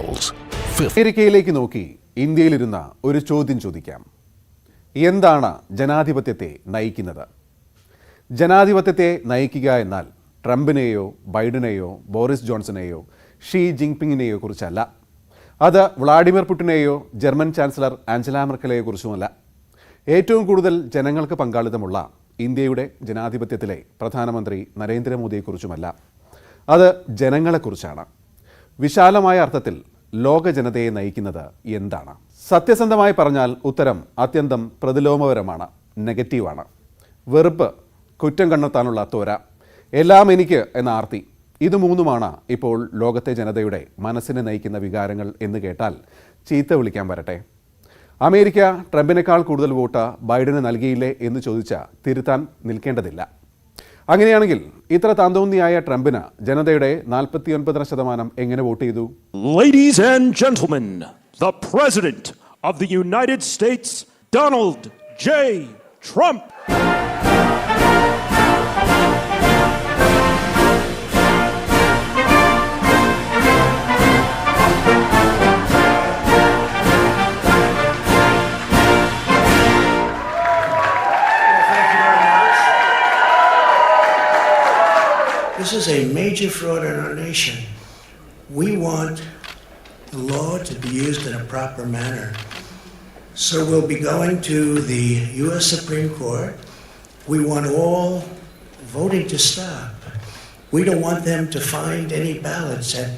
McDonald's. അമേരിക്കയിലേക്ക് നോക്കി ഇന്ത്യയിലിരുന്ന ഒരു ചോദ്യം ചോദിക്കാം. എന്താണ് ജനാധിപത്യത്തെ നയിക്കുന്നത്? ജനാധിപത്യത്തെ നയിക്കുക എന്നാൽ ട്രംപിനെയോ ബൈഡനെയോ ബോറിസ് ജോൺസണെയോ ഷീ ജിങ്പിങ്ങിനെയോ കുറിച്ചല്ല. അത് വ്ളാഡിമിർ പുടിനെയോ ജർമ്മൻ ചാൻസലർ ആഞ്ചല മെർക്കലെയോ കുറിച്ചുമല്ല. ഏറ്റവും കൂടുതൽ ജനങ്ങൾക്ക് പങ്കാളിത്തമുള്ള ഇന്ത്യയുടെ ജനാധിപത്യത്തിലെ പ്രധാനമന്ത്രി നരേന്ദ്രമോദിയെക്കുറിച്ചുമല്ല. അത് ജനങ്ങളെക്കുറിച്ചാണ്. വിശാലമായ അർത്ഥത്തിൽ ലോക ജനതയെ നയിക്കുന്നത് എന്താണ്? സത്യസന്ധമായി പറഞ്ഞാൽ ഉത്തരം അത്യന്തം പ്രതിലോമപരമാണ് നെഗറ്റീവാണ്. വെറുപ്പ് കുറ്റം കണ്ടെത്താനുള്ള തോര. എല്ലാം എനിക്ക് എന്ന ആർത്തി. ഇത് മൂന്നുമാണ് ഇപ്പോൾ ലോകത്തെ ജനതയുടെ മനസ്സിനെ നയിക്കുന്ന വികാരങ്ങൾ എന്ന് കേട്ടാൽ ചീത്ത വിളിക്കാൻ വരട്ടെ. അമേരിക്ക ട്രംപിനേക്കാൾ കൂടുതൽ വോട്ട് ബൈഡന് നൽകിയില്ലേ എന്ന് ചോദിച്ച തിരുത്താൻ നിൽക്കേണ്ടതില്ല. അങ്ങനെയാണെങ്കിൽ ഇത്ര താന്തോന്നിയായ ട്രംപിന് ജനതയുടെ നാൽപ്പത്തിയൊൻപതര ശതമാനം എങ്ങനെ വോട്ട് ചെയ്തു Ladies and gentlemen, the President of the United States, Donald J. Trump. This is a major fraud in our nation. We want the law to be used in a proper manner. So we'll be going to the U.S. Supreme Court. We want all voting to stop. We don't want them to find any ballots at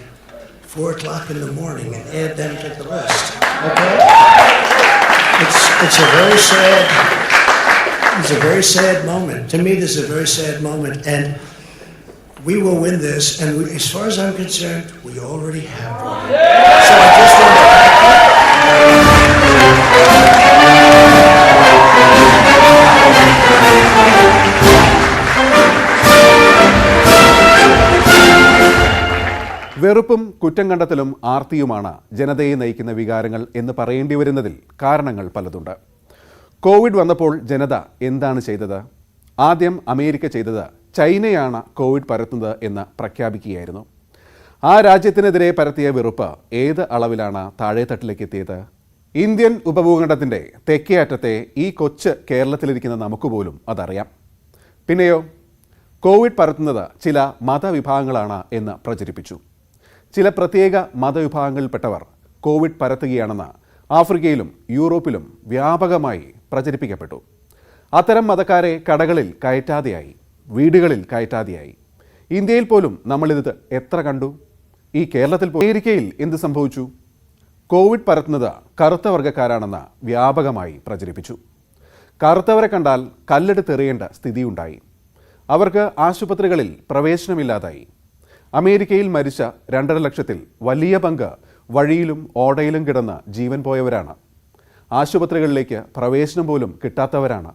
4 o'clock in the morning and add them to the list. Okay? It's, it's a very sad, it's a very sad moment. To me, this is a very sad moment. And we will win this, and we, as far as I'm concerned, we already have won. So I just want to വെറുപ്പും കുറ്റം കണ്ടെത്തലും ആർത്തിയുമാണ് ജനതയെ നയിക്കുന്ന വികാരങ്ങൾ എന്ന് പറയേണ്ടി വരുന്നതിൽ കാരണങ്ങൾ പലതുണ്ട്. കോവിഡ് വന്നപ്പോൾ ജനത എന്താണ് ചെയ്തത്? ആദ്യം അമേരിക്ക ചെയ്തത് ചൈനയാണ് കോവിഡ് പരത്തുന്നത് എന്ന് പ്രഖ്യാപിക്കുകയായിരുന്നു. ആ രാജ്യത്തിനെതിരെ പരത്തിയ വെറുപ്പ് ഏത് അളവിലാണ് താഴെത്തട്ടിലേക്ക് എത്തിയത്? ഇന്ത്യൻ ഉപഭൂഖണ്ഡത്തിന്റെ തെക്കേ അറ്റത്തെ ഈ കൊച്ച് കേരളത്തിലിരിക്കുന്ന നമുക്ക് പോലും അതറിയാം. പിന്നെയോ കോവിഡ് പരത്തുന്നത് ചില മതവിഭാഗങ്ങളാണ് എന്ന് പ്രചരിപ്പിച്ചു. ചില പ്രത്യേക മതവിഭാഗങ്ങളിൽപ്പെട്ടവർ കോവിഡ് പരത്തുകയാണെന്ന് ആഫ്രിക്കയിലും യൂറോപ്പിലും വ്യാപകമായി പ്രചരിപ്പിക്കപ്പെട്ടു. അത്തരം മതക്കാരെ കടകളിൽ കയറ്റാതെയായി. വീടുകളിൽ കയറ്റാതെയായി. ഇന്ത്യയിൽ പോലും നമ്മളിത് എത്ര കണ്ടു? ഈ കേരളത്തിൽ അമേരിക്കയിൽ എന്ത് സംഭവിച്ചു? കോവിഡ് പരത്തുന്നത് കറുത്ത വർഗക്കാരാണെന്ന് വ്യാപകമായി പ്രചരിപ്പിച്ചു. കറുത്തവരെ കണ്ടാൽ കല്ലെടുത്തെറിയേണ്ട സ്ഥിതിയുണ്ടായി. അവർക്ക് ആശുപത്രികളിൽ പ്രവേശനമില്ലാതായി. അമേരിക്കയിൽ മരിച്ച രണ്ടര ലക്ഷത്തിൽ വലിയ പങ്ക് വഴിയിലും ഓടയിലും കിടന്ന് ജീവൻ പോയവരാണ്. ആശുപത്രികളിലേക്ക് പ്രവേശനം പോലും കിട്ടാത്തവരാണ്.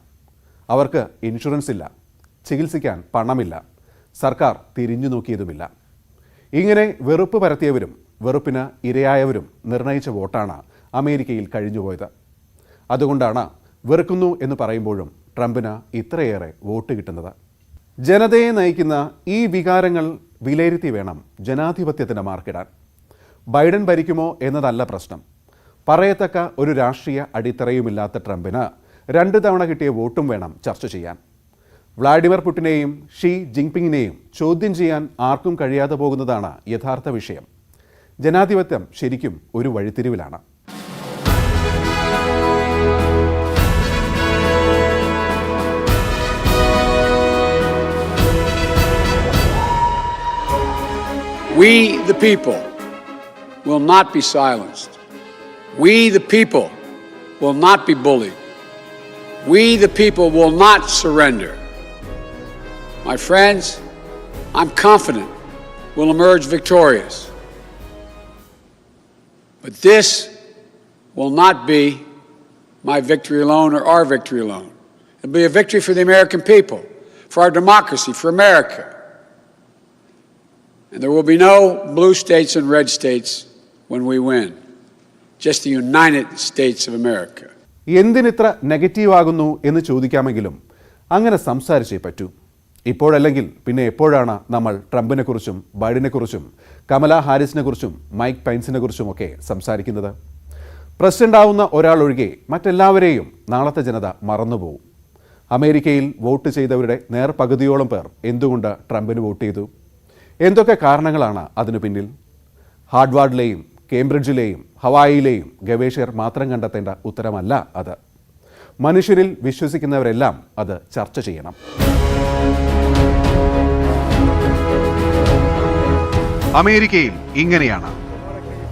അവർക്ക് ഇൻഷുറൻസ് ഇല്ല. ചികിത്സിക്കാൻ പണമില്ല. സർക്കാർ തിരിഞ്ഞു നോക്കിയതുമില്ല. ഇങ്ങനെ വെറുപ്പ് പരത്തിയവരും വെറുപ്പിന് ഇരയായവരും നിർണയിച്ച വോട്ടാണ് അമേരിക്കയിൽ കഴിഞ്ഞുപോയത്. അതുകൊണ്ടാണ് വെറുക്കുന്നു എന്ന് പറയുമ്പോഴും ട്രംപിന് ഇത്രയേറെ വോട്ട് കിട്ടുന്നത്. ജനതയെ നയിക്കുന്ന ഈ വികാരങ്ങൾ വിലയിരുത്തി വേണം ജനാധിപത്യത്തിന് മാർക്കിടാൻ. ബൈഡൻ ഭരിക്കുമോ എന്നതല്ല പ്രശ്നം. പറയത്തക്ക ഒരു രാഷ്ട്രീയ അടിത്തറയുമില്ലാത്ത ട്രംപിന് രണ്ട് തവണ കിട്ടിയ വോട്ടും വേണം ചർച്ച ചെയ്യാൻ. വ്ളാഡിമിർ പുടിനെയും ഷീ ജിങ്പിങ്ങിനെയും ചോദ്യം ചെയ്യാൻ ആർക്കും കഴിയാതെ പോകുന്നതാണ് യഥാർത്ഥ വിഷയം ജനാധിപത്യം ശരിക്കും ഒരു വഴിത്തിരിവിലാണ് We, the people, will not be silenced. We, the people, will not be bullied. We, the people, will not surrender. My friends, I'm confident we'll emerge victorious. But this will not be my victory alone or our victory alone. It'll be a victory for the American people, for our democracy, for America. And there will be no blue states and red states when we win, just the United States of America. എന്തിനിത്ര negative ആകുന്നു എന്ന് ചോദിക്കാമെങ്കിലും അങ്ങനെ സംസാരിച്ചേ പറ്റൂ ഇപ്പോഴല്ലെങ്കിൽ പിന്നെ എപ്പോഴാണ് നമ്മൾ ട്രംപിനെ കുറിച്ചും ട്രംപിനെക്കുറിച്ചും ബൈഡനെക്കുറിച്ചും കമല ഹാരിസിനെ കുറിച്ചും മൈക്ക് പൈൻസിനെ കുറിച്ചുമൊക്കെ സംസാരിക്കുന്നത്? പ്രസിഡന്റ് ആവുന്ന ഒരാൾ ഒഴികെ മറ്റെല്ലാവരെയും നാളത്തെ ജനത മറന്നുപോകും. അമേരിക്കയിൽ വോട്ട് ചെയ്തവരുടെ നേർ പകുതിയോളം പേർ എന്തുകൊണ്ട് ട്രംപിന് വോട്ട് ചെയ്തു? എന്തൊക്കെ കാരണങ്ങളാണ് അതിനു പിന്നിൽ? ഹാർഡ്വാർഡിലെയും കേംബ്രിഡ്ജിലെയും ഹവായിയിലെയും ഗവേഷകർ മാത്രം കണ്ടെത്തേണ്ട ഉത്തരമല്ല അത്. മനുഷ്യരിൽ വിശ്വസിക്കുന്നവരെല്ലാം അത് ചർച്ച ചെയ്യണം. അമേരിക്കയിൽ ഇങ്ങനെയാണ്.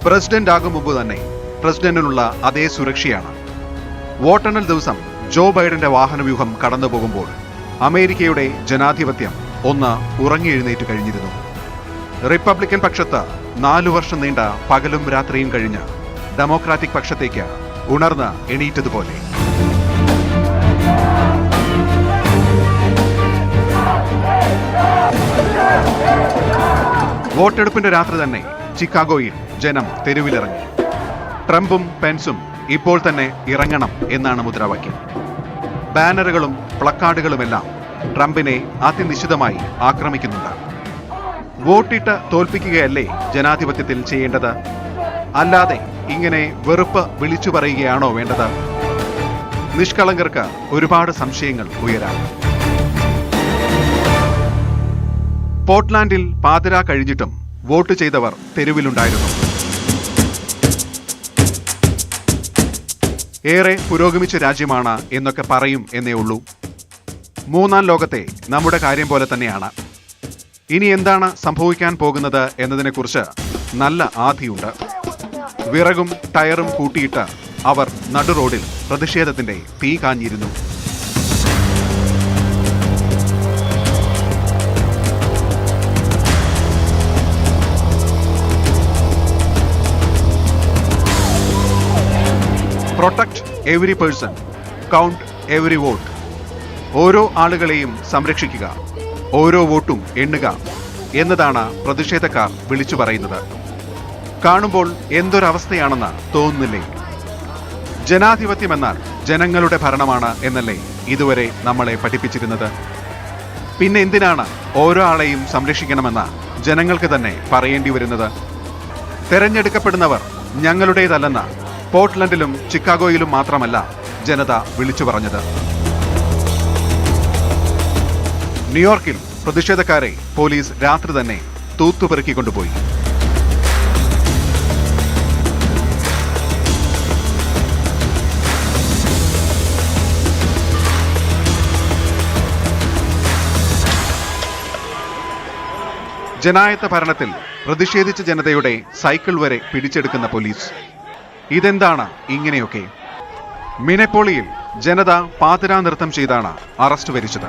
പ്രസിഡന്റ് ആകും മുമ്പ് തന്നെ പ്രസിഡന്റിനുള്ള അതേ സുരക്ഷയാണ്. വോട്ടെണ്ണൽ ദിവസം ജോ ബൈഡന്റെ വാഹനവ്യൂഹം കടന്നു പോകുമ്പോൾ അമേരിക്കയുടെ ജനാധിപത്യം ഒന്ന് ഉറങ്ങിയെഴുന്നേറ്റ് കഴിഞ്ഞിരുന്നു. റിപ്പബ്ലിക്കൻ പക്ഷത്ത് നാലു വർഷം നീണ്ട പകലും രാത്രിയും കഴിഞ്ഞ് ഡെമോക്രാറ്റിക് പക്ഷത്തേക്ക് ഉണർന്ന് എണീറ്റതുപോലെ. വോട്ടെടുപ്പിന്റെ രാത്രി തന്നെ ചിക്കാഗോയിൽ ജനം തെരുവിലിറങ്ങി. ട്രംപും പെൻസും ഇപ്പോൾ തന്നെ ഇറങ്ങണം എന്നാണ് മുദ്രാവാക്യം. ബാനറുകളും പ്ലക്കാർഡുകളുമെല്ലാം ട്രംപിനെ അതിനിശ്ചിതമായി ആക്രമിക്കുന്നുണ്ട് വോട്ടിട്ട് തോൽപ്പിക്കുകയല്ലേ ജനാധിപത്യത്തിൽ ചെയ്യേണ്ടത്? അല്ലാതെ ഇങ്ങനെ വെറുപ്പ് വിളിച്ചു പറയുകയാണോ വേണ്ടത്? നിഷ്കളങ്കർക്ക് ഒരുപാട് സംശയങ്ങൾ ഉയരാം. പോർട്ട്ലാൻഡിൽ പാതിര കഴിഞ്ഞിട്ടും വോട്ട് ചെയ്തവർ തെരുവിലുണ്ടായിരുന്നു. ഏറെ പുരോഗമിച്ച രാജ്യമാണ് എന്നൊക്കെ പറയും എന്നേ ഉള്ളൂ. മൂന്നാം ലോകത്തെ നമ്മുടെ കാര്യം പോലെ തന്നെയാണ്. ഇനി എന്താണ് സംഭവിക്കാൻ പോകുന്നത് എന്നതിനെക്കുറിച്ച് നല്ല ആധിയുണ്ട്. വിറകും ടയറും കൂട്ടിയിട്ട് അവർ നടുറോഡിൽ പ്രതിഷേധത്തിന്റെ തീ കാഞ്ഞിരുന്നു. Every person count every vote ഓരോ ആളുകളെയും സംരക്ഷിക്കുക. ഓരോ വോട്ടും എണ്ണുക എന്നതാണ് പ്രതിഷേധക്കാർ വിളിച്ചു പറയുന്നത്. കാണുമ്പോൾ എന്തൊരവസ്ഥയാണെന്ന് തോന്നുന്നില്ലേ? ജനാധിപത്യം എന്നാൽ ജനങ്ങളുടെ ഭരണമാണ് എന്നല്ലേ ഇതുവരെ നമ്മളെ പഠിപ്പിച്ചിരുന്നത്? പിന്നെ എന്തിനാണ് ഓരോ ആളെയും സംരക്ഷിക്കണമെന്ന് ജനങ്ങൾക്ക് തന്നെ പറയേണ്ടി വരുന്നത്? തെരഞ്ഞെടുക്കപ്പെടുന്നവർ ഞങ്ങളുടേതല്ലെന്ന് പോർട്ട്ലൻഡിലും ചിക്കാഗോയിലും മാത്രമല്ല ജനത വിളിച്ചു പറഞ്ഞത്. ന്യൂയോർക്കിൽ പ്രതിഷേധക്കാരെ പോലീസ് രാത്രി തന്നെ തൂത്തുപെറുക്കിക്കൊണ്ടുപോയി. ജനായത്ത ഭരണത്തിൽ പ്രതിഷേധിച്ച ജനതയുടെ സൈക്കിൾ വരെ പിടിച്ചെടുക്കുന്ന പോലീസ്. ഇതെന്താണ് ഇങ്ങനെയൊക്കെ? മിനപ്പോളിയിൽ ജനത പാതിരാ നൃത്തം ചെയ്താണ് അറസ്റ്റ് വരിച്ചത്.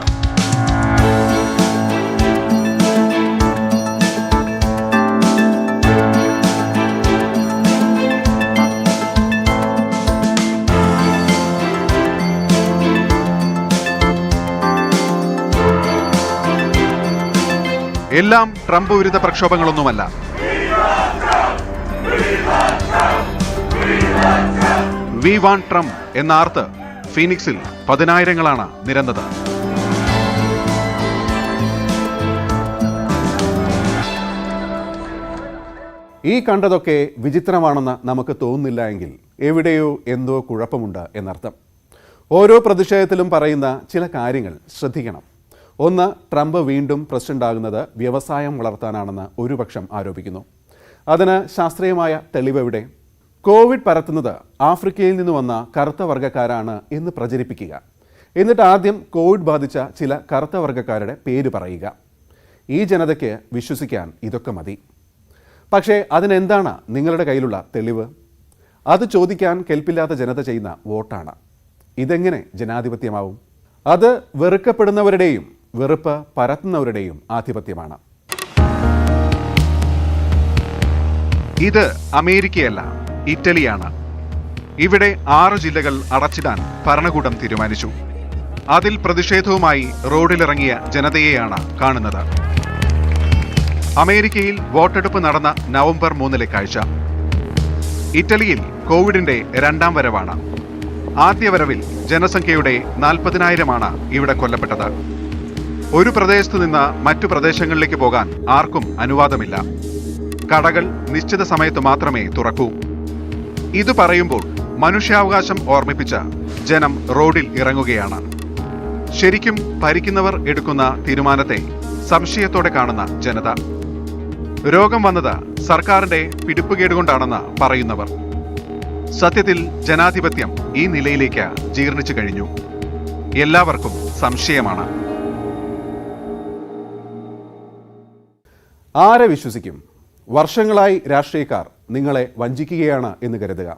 എല്ലാം ട്രംപ് വിരുദ്ധ പ്രക്ഷോഭങ്ങളൊന്നുമല്ല. വി വാൺ ട്രംപ് എന്ന ആർത്ത് ഫീനിക്സിൽ പതിനായിരങ്ങളാണ് നിരന്നത്. ഈ കണ്ടതൊക്കെ വിചിത്രമാണെന്ന് നമുക്ക് തോന്നുന്നില്ല എങ്കിൽ എവിടെയോ എന്തോ കുഴപ്പമുണ്ട് എന്നർത്ഥം. ഓരോ പ്രതിഷേധത്തിലും പറയുന്ന ചില കാര്യങ്ങൾ ശ്രദ്ധിക്കണം. ഒന്ന് ട്രംപ് വീണ്ടും പ്രസിഡന്റ് ആകുന്നത് വ്യവസായം വളർത്താനാണെന്ന് ഒരുപക്ഷം ആരോപിക്കുന്നു. അതിന് ശാസ്ത്രീയമായ തെളിവെവിടെ കോവിഡ് പരത്തുന്നത് ആഫ്രിക്കയിൽ നിന്ന് വന്ന കറുത്ത വർഗക്കാരാണ് എന്ന് പ്രചരിപ്പിക്കുക. എന്നിട്ട് ആദ്യം കോവിഡ് ബാധിച്ച ചില കറുത്ത വർഗക്കാരുടെ പേര് പറയുക. ഈ ജനതയ്ക്ക് വിശ്വസിക്കാൻ ഇതൊക്കെ മതി. പക്ഷേ അതിനെന്താണ് നിങ്ങളുടെ കയ്യിലുള്ള തെളിവ്? അത് ചോദിക്കാൻ കെൽപ്പില്ലാത്ത ജനത ചെയ്യുന്ന വോട്ടാണ്. ഇതെങ്ങനെ ജനാധിപത്യമാവും? അത് വെറുക്കപ്പെടുന്നവരുടെയും വെറുപ്പ് പരത്തുന്നവരുടെയും ആധിപത്യമാണ്. ഇത് അമേരിക്കയല്ല ഇറ്റലിയാണ്. ഇവിടെ ആറ് ജില്ലകൾ അടച്ചിടാൻ ഭരണകൂടം തീരുമാനിച്ചു. അതിൽ പ്രതിഷേധവുമായി റോഡിലിറങ്ങിയ ജനതയെയാണ് കാണുന്നത്. അമേരിക്കയിൽ വോട്ടെടുപ്പ് നടന്ന നവംബർ മൂന്നിലെ കാഴ്ച. ഇറ്റലിയിൽ കോവിഡിന്റെ രണ്ടാം വരവാണ്. ആദ്യ വരവിൽ ജനസംഖ്യയുടെ നാൽപ്പതിനായിരമാണ് ഇവിടെ കൊല്ലപ്പെട്ടത്. ഒരു പ്രദേശത്തു നിന്ന് മറ്റു പ്രദേശങ്ങളിലേക്ക് പോകാൻ ആർക്കും അനുവാദമില്ല. കടകൾ നിശ്ചിത സമയത്ത് മാത്രമേ തുറക്കൂ. ഇത് പറയുമ്പോൾ മനുഷ്യാവകാശം ഓർമ്മിപ്പിച്ച ജനം റോഡിൽ ഇറങ്ങുകയാണ്. ശരിക്കും ഭരിക്കുന്നവർ എടുക്കുന്ന തീരുമാനത്തെ സംശയത്തോടെ കാണുന്ന ജനത. രോഗം വന്നത് സർക്കാരിന്റെ പിടിപ്പുകേടുകൊണ്ടാണെന്ന് പറയുന്നവർ. സത്യത്തിൽ ജനാധിപത്യം ഈ നിലയിലേക്ക് ജീർണിച്ചു കഴിഞ്ഞു. എല്ലാവർക്കും സംശയമാണ്. ആരെ വിശ്വസിക്കും? വർഷങ്ങളായി രാഷ്ട്രീയക്കാർ നിങ്ങളെ വഞ്ചിക്കുകയാണ് എന്ന് കരുതുക.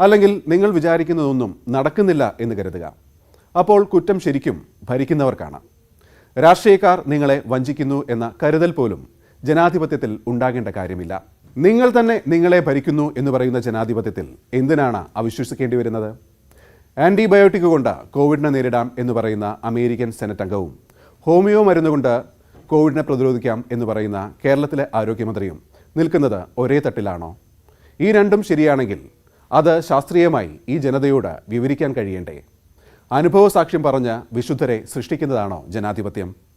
അല്ലെങ്കിൽ നിങ്ങൾ വിചാരിക്കുന്നതൊന്നും നടക്കുന്നില്ല എന്ന് കരുതുക. അപ്പോൾ കുറ്റം ശരിക്കും ഭരിക്കുന്നവർക്കാണ്. രാഷ്ട്രീയക്കാർ നിങ്ങളെ വഞ്ചിക്കുന്നു എന്ന കരുതൽ പോലും ജനാധിപത്യത്തിൽ ഉണ്ടാകേണ്ട കാര്യമില്ല. നിങ്ങൾ തന്നെ നിങ്ങളെ ഭരിക്കുന്നു എന്ന് പറയുന്ന ജനാധിപത്യത്തിൽ എന്തിനാണ് അവിശ്വസിക്കേണ്ടി വരുന്നത്? ആന്റിബയോട്ടിക് കൊണ്ട് കോവിഡിനെ നേരിടാം എന്ന് പറയുന്ന അമേരിക്കൻ സെനറ്റ് അംഗവും ഹോമിയോ മരുന്നുകൊണ്ട് കോവിഡിനെ പ്രതിരോധിക്കാം എന്ന് പറയുന്ന കേരളത്തിലെ ആരോഗ്യമന്ത്രിയും നിൽക്കുന്നത് ഒരേ തട്ടിലാണോ? ഈ രണ്ടും ശരിയാണെങ്കിൽ അത് ശാസ്ത്രീയമായി ഈ ജനതയോട് വിവരിക്കാൻ കഴിയണ്ടേ? അനുഭവസാക്ഷ്യം പറഞ്ഞ് വിശുദ്ധരെ സൃഷ്ടിക്കുന്നതാണോ ജനാധിപത്യം?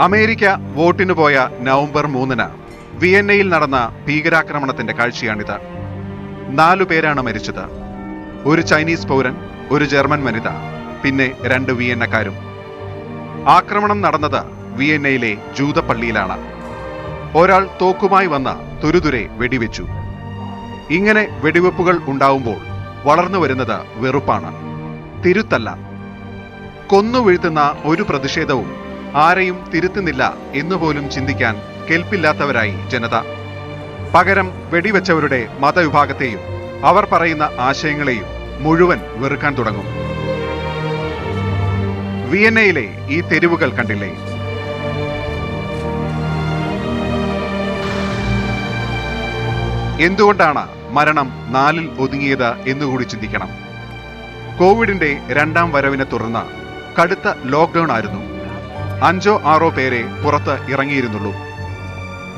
അമേരിക്ക വോട്ടിന് പോയ നവംബർ മൂന്നിന് വിയന്നയിൽ നടന്ന ഭീകരാക്രമണത്തിന്റെ കാഴ്ചയാണിത്. നാലു പേരാണ് മരിച്ചത്. ഒരു ചൈനീസ് പൗരൻ ഒരു ജർമ്മൻ വനിത പിന്നെ രണ്ട് വിയന്നക്കാരും. ആക്രമണം നടന്നത് വിയന്നയിലെ ജൂതപ്പള്ളിയിലാണ്. ഒരാൾ തോക്കുമായി വന്ന തുരുതുരെ വെടിവെച്ചു. ഇങ്ങനെ വെടിവെപ്പുകൾ ഉണ്ടാവുമ്പോൾ വളർന്നു വരുന്നത് വെറുപ്പാണ്. തിരുത്തല്ല. കൊന്നു വീഴ്ത്തുന്ന ഒരു പ്രതിഷേധവും ആരെയും തിരുത്തുന്നില്ല എന്നുപോലും ചിന്തിക്കാൻ കെൽപ്പില്ലാത്തവരായി ജനത. പകരം വെടിവെച്ചവരുടെ മതവിഭാഗത്തെയും അവർ പറയുന്ന ആശയങ്ങളെയും മുഴുവൻ വെറുക്കാൻ തുടങ്ങും. വിയന്നയിലെ ഈ തെരുവുകൾ കണ്ടില്ലേ? എന്തുകൊണ്ടാണ് മരണം നാലിൽ ഒതുങ്ങിയത് എന്നുകൂടി ചിന്തിക്കണം. കോവിഡിന്റെ രണ്ടാം വരവിനെ തുടർന്ന് കടുത്ത ലോക്ക്ഡൌൺ ആയിരുന്നു. അഞ്ചോ ആറോ പേരെ പുറത്ത് ഇറങ്ങിയിരുന്നുള്ളൂ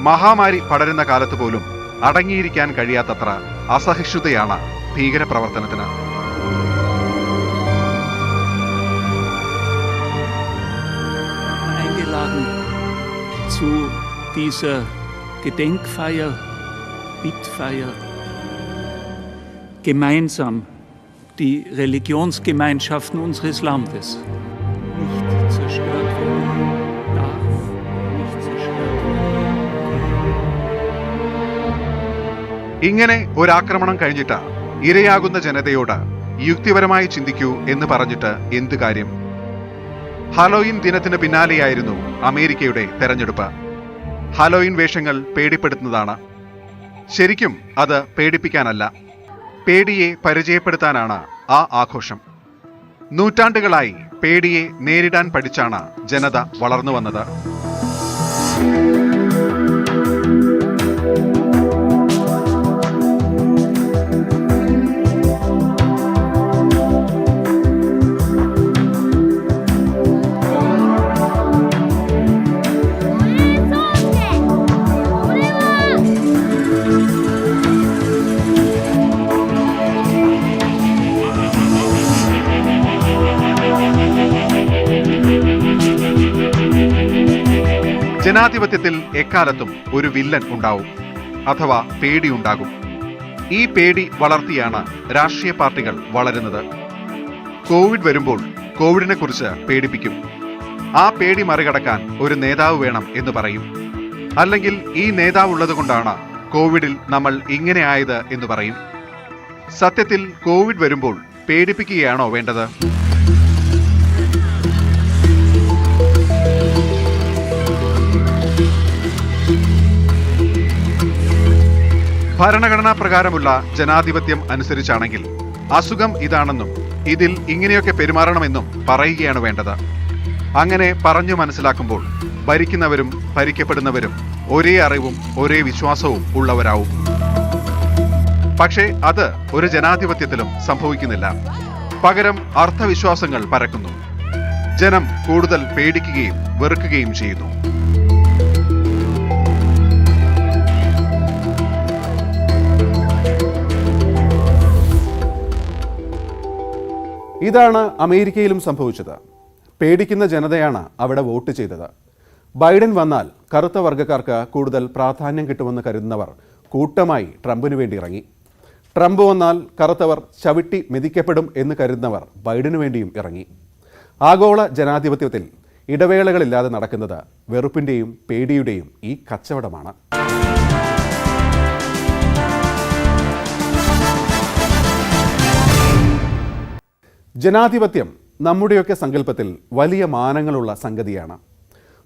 മഹാമാരി പടരുന്ന കാലത്ത് പോലും അടങ്ങിയിരിക്കാൻ കഴിയാത്തത്ര അസഹിഷ്ണുതയാണ് ഭീകരപ്രവർത്തനത്തിന് zu dieser Gedenkfeier, Bittfeier, gemeinsam die Religionsgemeinschaften unseres Landes ഇങ്ങനെ ഒരാക്രമണം കഴിഞ്ഞിട്ട് ഇരയാകുന്ന ജനതയോട് യുക്തിപരമായി ചിന്തിക്കൂ എന്ന് പറഞ്ഞിട്ട് എന്ത് കാര്യം? ഹാലോയിൻ ദിനത്തിന് പിന്നാലെയായിരുന്നു അമേരിക്കയുടെ തെരഞ്ഞെടുപ്പ്. ഹാലോയിൻ വേഷങ്ങൾ പേടിപ്പെടുത്തുന്നതാണ്. ശരിക്കും അത് പേടിപ്പിക്കാനല്ല. പേടിയെ പരിചയപ്പെടുത്താനാണ് ആ ആഘോഷം. നൂറ്റാണ്ടുകളായി പേടിയെ നേരിടാൻ പഠിച്ചാണ് ജനത വളർന്നു വന്നത്. ജനാധിപത്യത്തിൽ എക്കാലത്തും ഒരു വില്ലൻ ഉണ്ടാവും അഥവാ പേടിയുണ്ടാകും. ഈ പേടി വളർത്തിയാണ് രാഷ്ട്രീയ പാർട്ടികൾ വളരുന്നത്. കോവിഡ് വരുമ്പോൾ കോവിഡിനെ കുറിച്ച് പേടിപ്പിക്കും. ആ പേടി മറികടക്കാൻ ഒരു നേതാവ് വേണം എന്ന് പറയും. അല്ലെങ്കിൽ ഈ നേതാവ് ഉള്ളതുകൊണ്ടാണ് കോവിഡിൽ നമ്മൾ ഇങ്ങനെ ആയത് എന്ന് പറയും. സത്യത്തിൽ കോവിഡ് വരുമ്പോൾ പേടിപ്പിക്കുകയാണോ വേണ്ടത്? ഭരണഘടനാ പ്രകാരമുള്ള ജനാധിപത്യം അനുസരിച്ചാണെങ്കിൽ അസുഖം ഇതാണെന്നും ഇതിൽ ഇങ്ങനെയൊക്കെ പെരുമാറണമെന്നും പറയുകയാണ് വേണ്ടത്. അങ്ങനെ പറഞ്ഞു മനസ്സിലാക്കുമ്പോൾ ഭരിക്കുന്നവരും ഭരിക്കപ്പെടുന്നവരും ഒരേ അറിവും ഒരേ വിശ്വാസവും ഉള്ളവരാവും. പക്ഷേ അത് ഒരു ജനാധിപത്യത്തിലും സംഭവിക്കുന്നില്ല. പകരം അർത്ഥവിശ്വാസങ്ങൾ പരക്കുന്നു. ജനം കൂടുതൽ പേടിക്കുകയും വെറുക്കുകയും ചെയ്യുന്നു. ഇതാണ് അമേരിക്കയിലും സംഭവിച്ചത്. പേടിക്കുന്ന ജനതയാണ് അവിടെ വോട്ട് ചെയ്തത്. ബൈഡൻ വന്നാൽ കറുത്ത വർഗക്കാർക്ക് കൂടുതൽ പ്രാധാന്യം കിട്ടുമെന്ന് കരുതുന്നവർ കൂട്ടമായി ട്രംപിനു വേണ്ടി ഇറങ്ങി. ട്രംപ് വന്നാൽ കറുത്തവർ ചവിട്ടി മെതിക്കപ്പെടും എന്ന് കരുതുന്നവർ ബൈഡനു വേണ്ടിയും ഇറങ്ങി. ആഗോള ജനാധിപത്യത്തിൽ ഇടവേളകളില്ലാതെ നടക്കുന്നത് വെറുപ്പിന്റെയും പേടിയുടെയും ഈ കച്ചവടമാണ്. ജനാധിപത്യം നമ്മുടെയൊക്കെ സങ്കല്പത്തിൽ വലിയ മാനങ്ങളുള്ള സംഗതിയാണ്.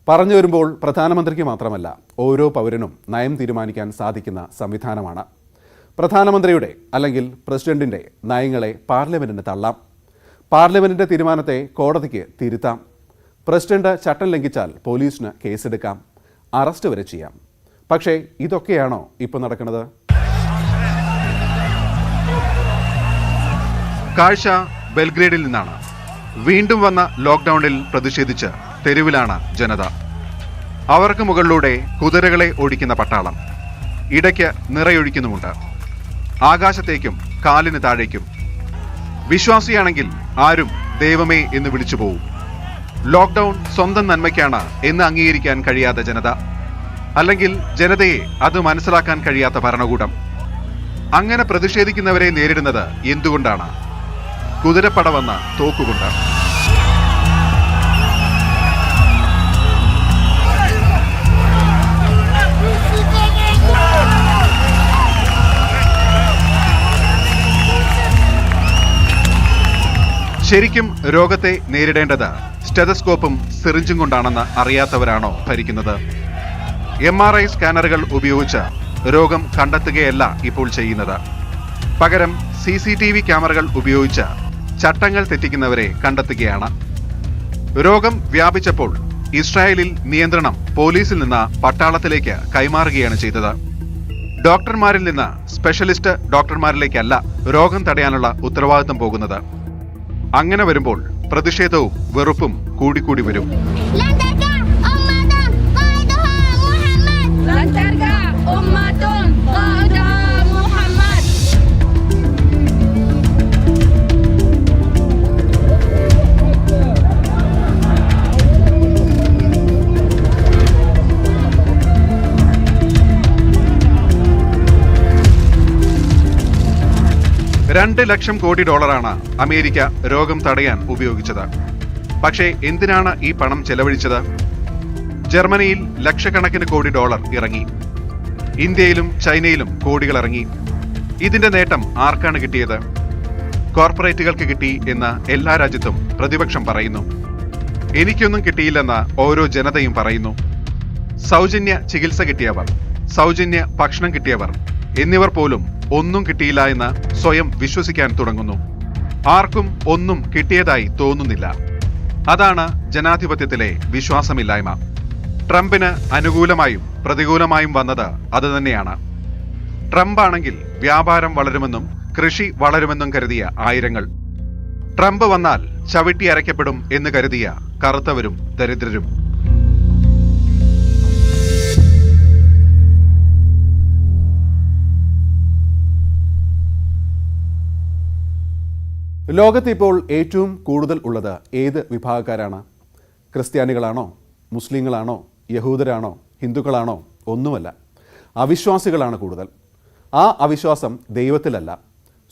പറഞ്ഞു വരുമ്പോൾ പ്രധാനമന്ത്രിക്ക് മാത്രമല്ല ഓരോ പൗരനും നയം തീരുമാനിക്കാൻ സാധിക്കുന്ന സംവിധാനമാണ്. പ്രധാനമന്ത്രിയുടെ അല്ലെങ്കിൽ പ്രസിഡന്റിന്റെ നയങ്ങളെ പാർലമെന്റിന് തള്ളാം. പാർലമെന്റിന്റെ തീരുമാനത്തെ കോടതിക്ക് തിരുത്താം. പ്രസിഡന്റ് ചട്ടം ലംഘിച്ചാൽ പോലീസിന് കേസെടുക്കാം. അറസ്റ്റ് വരെ ചെയ്യാം. പക്ഷേ ഇതൊക്കെയാണോ ഇപ്പോൾ നടക്കുന്നത്? കാഴ്ച ബെൽഗ്രേഡിൽ നിന്നാണ്. വീണ്ടും വന്ന ലോക്ക്ഡൌണിൽ പ്രതിഷേധിച്ച് തെരുവിലാണ് ജനത. അവർക്ക് മുകളിലൂടെ കുതിരകളെ ഓടിക്കുന്ന പട്ടാളം. ഇടയ്ക്ക് നിറയൊഴിക്കുന്നുമുണ്ട്. ആകാശത്തേക്കും കാലിന് താഴേക്കും. വിശ്വാസിയാണെങ്കിൽ ആരും ദൈവമേ എന്ന് വിളിച്ചു പോവും. ലോക്ക്ഡൌൺ സ്വന്തം നന്മയ്ക്കാണ് എന്ന് അംഗീകരിക്കാൻ കഴിയാത്ത ജനത. അല്ലെങ്കിൽ ജനതയെ അത് മനസ്സിലാക്കാൻ കഴിയാത്ത ഭരണകൂടം. അങ്ങനെ പ്രതിഷേധിക്കുന്നവരെ നേരിടുന്നത് എന്തുകൊണ്ടാണ്? കുതിരപ്പട വന്ന തോക്കുകൊണ്ട്. ശരിക്കും രോഗത്തെ നേരിടേണ്ടത് സ്റ്റെതസ്കോപ്പും സിറിഞ്ചും കൊണ്ടാണെന്ന് അറിയാത്തവരാണോ ഭരിക്കുന്നത്? എം ആർ ഐ സ്കാനറുകൾ ഉപയോഗിച്ച് രോഗം കണ്ടെത്തുകയല്ല ഇപ്പോൾ ചെയ്യുന്നത്. പകരം സി സി ടി വി ക്യാമറകൾ ഉപയോഗിച്ച് ചട്ടങ്ങൾ തെറ്റിക്കുന്നവരെ കണ്ടെത്തുകയാണ്. രോഗം വ്യാപിച്ചപ്പോൾ ഇസ്രായേലിൽ നിയന്ത്രണം പോലീസിൽ നിന്ന് പട്ടാളത്തിലേക്ക് കൈമാറുകയാണ് ചെയ്തത്. ഡോക്ടർമാരിൽ നിന്ന് സ്പെഷ്യലിസ്റ്റ് ഡോക്ടർമാരിലേക്കല്ല രോഗം തടയാനുള്ള ഉത്തരവാദിത്തം പോകുന്നത്. അങ്ങനെ വരുമ്പോൾ പ്രതിഷേധവും വെറുപ്പും കൂടിക്കൂടി വരും. രണ്ട് ലക്ഷം കോടി ഡോളറാണ് അമേരിക്ക രോഗം തടയാൻ ഉപയോഗിച്ചത്. പക്ഷേ എന്തിനാണ് ഈ പണം ചെലവഴിച്ചത്? ജർമ്മനിയിൽ ലക്ഷക്കണക്കിന് കോടി ഡോളർ ഇറങ്ങി. ഇന്ത്യയിലും ചൈനയിലും കോടികൾ ഇറങ്ങി. ഇതിന്റെ നേട്ടം ആർക്കാണ് കിട്ടിയത്? കോർപ്പറേറ്റുകൾക്ക് കിട്ടി എന്ന് എല്ലാ രാജ്യത്തും പ്രതിപക്ഷം പറയുന്നു. എനിക്കൊന്നും കിട്ടിയില്ലെന്ന് ഓരോ ജനതയും പറയുന്നു. സൗജന്യ ചികിത്സ കിട്ടിയവർ സൗജന്യ ഭക്ഷണം കിട്ടിയവർ എന്നിവർ പോലും ഒന്നും കിട്ടിയില്ല എന്ന് സ്വയം വിശ്വസിക്കാൻ തുടങ്ങുന്നു. ആർക്കും ഒന്നും കിട്ടിയതായി തോന്നുന്നില്ല. അതാണ് ജനാധിപത്യത്തിലെ വിശ്വാസമില്ലായ്മ. ട്രംപിന് അനുകൂലമായും പ്രതികൂലമായും വന്നത് അതുതന്നെയാണ് ട്രംപ് ആണെങ്കിൽ വ്യാപാരം വളരുമെന്നും കൃഷി വളരുമെന്നും കരുതിയ ആയിരങ്ങൾ. ട്രംപ് വന്നാൽ ചവിട്ടി അരയ്ക്കപ്പെടും എന്ന് കരുതിയ കറുത്തവരും ദരിദ്രരും. ലോകത്ത് ഇപ്പോൾ ഏറ്റവും കൂടുതൽ ഉള്ളത് ഏത് വിഭാഗക്കാരാണ്? ക്രിസ്ത്യാനികളാണോ മുസ്ലിങ്ങളാണോ യഹൂദരാണോ ഹിന്ദുക്കളാണോ ഒന്നുമല്ല. അവിശ്വാസികളാണ് കൂടുതൽ. ആ അവിശ്വാസം ദൈവത്തിലല്ല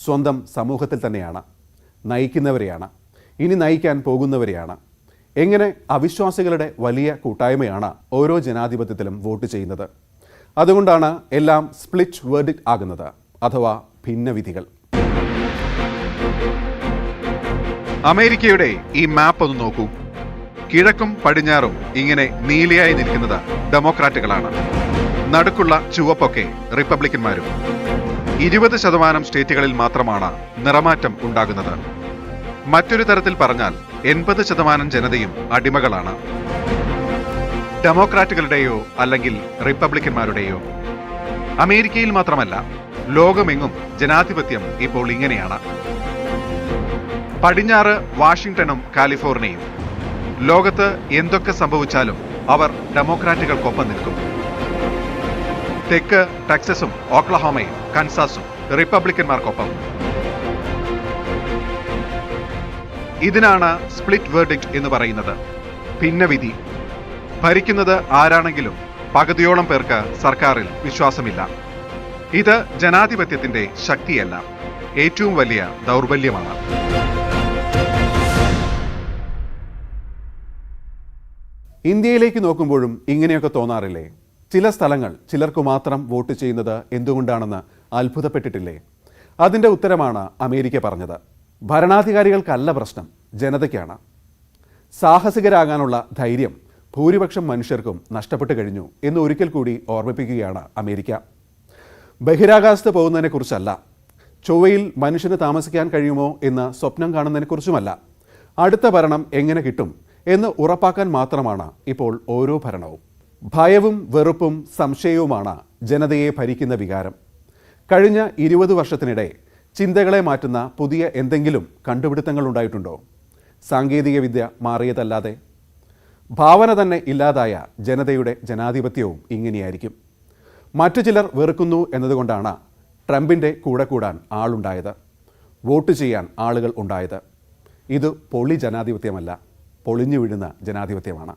സ്വന്തം സമൂഹത്തിൽ തന്നെയാണ്. നയിക്കുന്നവരെയാണ്. ഇനി നയിക്കാൻ പോകുന്നവരെയാണ്. എങ്ങനെ അവിശ്വാസികളുടെ വലിയ കൂട്ടായ്മയാണ് ഓരോ ജനാധിപത്യത്തിലും വോട്ട് ചെയ്യുന്നത്? അതുകൊണ്ടാണ് എല്ലാം സ്പ്ലിറ്റ് വേർഡിക്റ്റ് ആകുന്നത് അഥവാ ഭിന്നവിധികൾ. അമേരിക്കയുടെ ഈ മാപ്പ് ഒന്ന് നോക്കൂ. കിഴക്കും പടിഞ്ഞാറും ഇങ്ങനെ നീലയായി നിൽക്കുന്നത് ഡെമോക്രാറ്റുകളാണ്. നടുക്കുള്ള ചുവപ്പൊക്കെ റിപ്പബ്ലിക്കന്മാരും. ഇരുപത് ശതമാനം സ്റ്റേറ്റുകളിൽ മാത്രമാണ് നിറമാറ്റം ഉണ്ടാകുന്നത്. മറ്റൊരു തരത്തിൽ പറഞ്ഞാൽ എൺപത് ശതമാനം ജനതയും അടിമകളാണ്. ഡെമോക്രാറ്റുകളുടെയോ അല്ലെങ്കിൽ റിപ്പബ്ലിക്കന്മാരുടെയോ. അമേരിക്കയിൽ മാത്രമല്ല ലോകമെങ്ങും ജനാധിപത്യം ഇപ്പോൾ ഇങ്ങനെയാണ്. പടിഞ്ഞാറ് വാഷിംഗ്ടണും കാലിഫോർണിയയും. ലോകത്ത് എന്തൊക്കെ സംഭവിച്ചാലും അവർ ഡെമോക്രാറ്റുകൾക്കൊപ്പം നിൽക്കും. തെക്ക് ടെക്സസും ഓക്ലഹോമയും കൻസാസും റിപ്പബ്ലിക്കന്മാർക്കൊപ്പം. ഇതിനാണ് സ്പ്ലിറ്റ് വേർഡിക്റ്റ് എന്ന് പറയുന്നത്. ഭിന്നവിധി. ഭരിക്കുന്നത് ആരാണെങ്കിലും പകുതിയോളം പേർക്ക് സർക്കാരിൽ വിശ്വാസമില്ല. ഇത് ജനാധിപത്യത്തിന്റെ ശക്തിയല്ല. ഏറ്റവും വലിയ ദൗർബല്യമാണ്. ഇന്ത്യയിലേക്ക് നോക്കുമ്പോഴും ഇങ്ങനെയൊക്കെ തോന്നാറില്ലേ? ചില സ്ഥലങ്ങൾ ചിലർക്ക് മാത്രം വോട്ട് ചെയ്യുന്നത് എന്തുകൊണ്ടാണെന്ന് അത്ഭുതപ്പെട്ടിട്ടില്ലേ? അതിന്റെ ഉത്തരമാണ് അമേരിക്ക പറഞ്ഞത്. ഭരണാധികാരികൾക്കല്ല പ്രശ്നം ജനതയ്ക്കാണ്. സാഹസികരാകാനുള്ള ധൈര്യം ഭൂരിപക്ഷം മനുഷ്യർക്കും നഷ്ടപ്പെട്ടു കഴിഞ്ഞു എന്ന് ഒരിക്കൽ കൂടി ഓർമ്മിപ്പിക്കുകയാണ് അമേരിക്ക. ബഹിരാകാശത്ത് പോകുന്നതിനെക്കുറിച്ചല്ല ചൊവ്വയിൽ മനുഷ്യന് താമസിക്കാൻ കഴിയുമോ എന്ന് സ്വപ്നം കാണുന്നതിനെക്കുറിച്ചുമല്ല. അടുത്ത ഭരണം എങ്ങനെ കിട്ടും എന്ന് ഉറപ്പാക്കാൻ മാത്രമാണ് ഇപ്പോൾ ഓരോ ഭരണവും. ഭയവും വെറുപ്പും സംശയവുമാണ് ജനതയെ ഭരിക്കുന്ന വികാരം. കഴിഞ്ഞ ഇരുപത് വർഷത്തിനിടെ ചിന്തകളെ മാറ്റുന്ന പുതിയ എന്തെങ്കിലും കണ്ടുപിടുത്തങ്ങൾ ഉണ്ടായിട്ടുണ്ടോ? സാങ്കേതികവിദ്യ മാറിയതല്ലാതെ? ഭാവന തന്നെ ഇല്ലാതായ ജനതയുടെ ജനാധിപത്യവും ഇങ്ങനെയായിരിക്കും. മറ്റു ചിലർ വെറുക്കുന്നു എന്നതുകൊണ്ടാണ് ട്രംപിന്റെ കൂടെ കൂടാൻ ആളുണ്ടായത്. വോട്ട് ചെയ്യാൻ ആളുകൾ ഉണ്ടായത്. ഇത് പൊളി ജനാധിപത്യമല്ല. പൊളിഞ്ഞു വീഴുന്ന ജനാധിപത്യമാണ്.